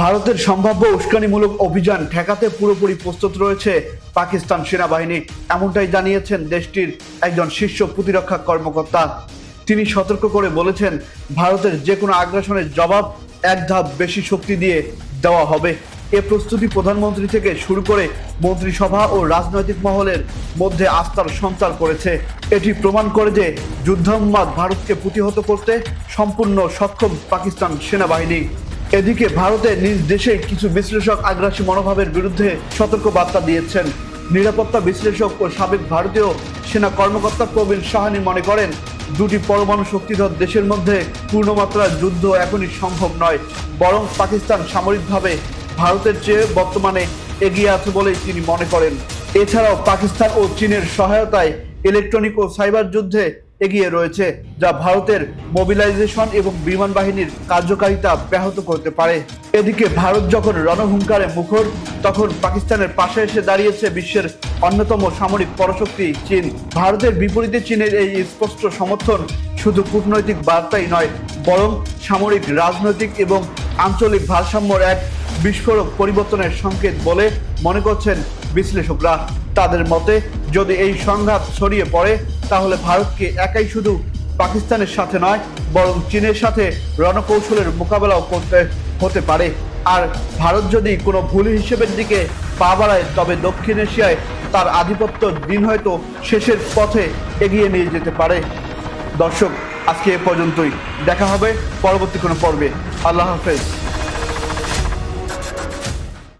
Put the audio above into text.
ভারতের সম্ভাব্য উস্কানিমূলক অভিযান ঠেকাতে পুরোপুরি প্রস্তুত রয়েছে পাকিস্তান সেনাবাহিনী। এমনটাই জানিয়েছেন দেশটির একজন শীর্ষ প্রতিরক্ষা কর্মকর্তা। তিনি সতর্ক করে বলেছেন, ভারতের যে কোনো আগ্রাসনের জবাব এক ধাপ বেশি শক্তি দিয়ে দেওয়া হবে। এ প্রস্তুতি প্রধানমন্ত্রী থেকে শুরু করে মন্ত্রিসভা ও রাজনৈতিক মহলের মধ্যে আস্থার সঞ্চার করেছে। এটি প্রমাণ করে যে যুদ্ধোন্মাদ ভারতকে প্রতিহত করতে সম্পূর্ণ সক্ষম পাকিস্তান সেনাবাহিনী। এদিকে ভারতের নিজ দেশে কিছু বিশ্লেষক আগ্রাসী মনোভাবের বিরুদ্ধে সতর্ক বার্তা দিয়েছেন। নিরাপত্তা বিশ্লেষক ও সাবেক ভারতীয় সেনা কর্মকর্তা প্রবীণ সাহানি মনে করেন, দুটি পরমাণু শক্তিধর দেশের মধ্যে পূর্ণমাত্রার যুদ্ধ এখনই সম্ভব নয়। বরং পাকিস্তান সামরিকভাবে ভারতের চেয়ে বর্তমানে এগিয়ে আছে বলেই তিনি মনে করেন। এছাড়াও পাকিস্তান ও চীনের সহায়তায় ইলেকট্রনিক ও সাইবার যুদ্ধে এগিয়ে রয়েছে, যা ভারতের মোবিলাইজেশন এবং বিমান বাহিনীর কার্যকারিতা ব্যাহত করতে পারে। এদিকে ভারত যখন রণহুঙ্কারে মুখর, তখন পাকিস্তানের পাশে এসে দাঁড়িয়েছে বিশ্বের অন্যতম সামরিক পরাশক্তি চীন। ভারতের বিপরীতে চীনের এই স্পষ্ট সমর্থন শুধু কূটনৈতিক বার্তাই নয়, বরং সামরিক, রাজনৈতিক এবং আঞ্চলিক ভারসাম্যর এক বিস্ফোরক পরিবর্তনের সংকেত বলে মনে করছেন বিশ্লেষকরা। তাদের মতে, যদি এই সংঘাত ছড়িয়ে পড়ে, তাহলে ভারতকে একাই শুধু পাকিস্তানের সাথে নয়, বরং চীনের সাথে রণকৌশলের মোকাবেলাও করতে হতে পারে। আর ভারত যদি কোনো ভুল হিসেবের দিকে পা বাড়ায়, তবে দক্ষিণ এশিয়ায় তার আধিপত্য দিন হয়তো শেষের পথে এগিয়ে নিয়ে যেতে পারে। দর্শক, আজকে এ পর্যন্তই। দেখা হবে পরবর্তী কোনো পর্বে। আল্লাহ হাফেজ।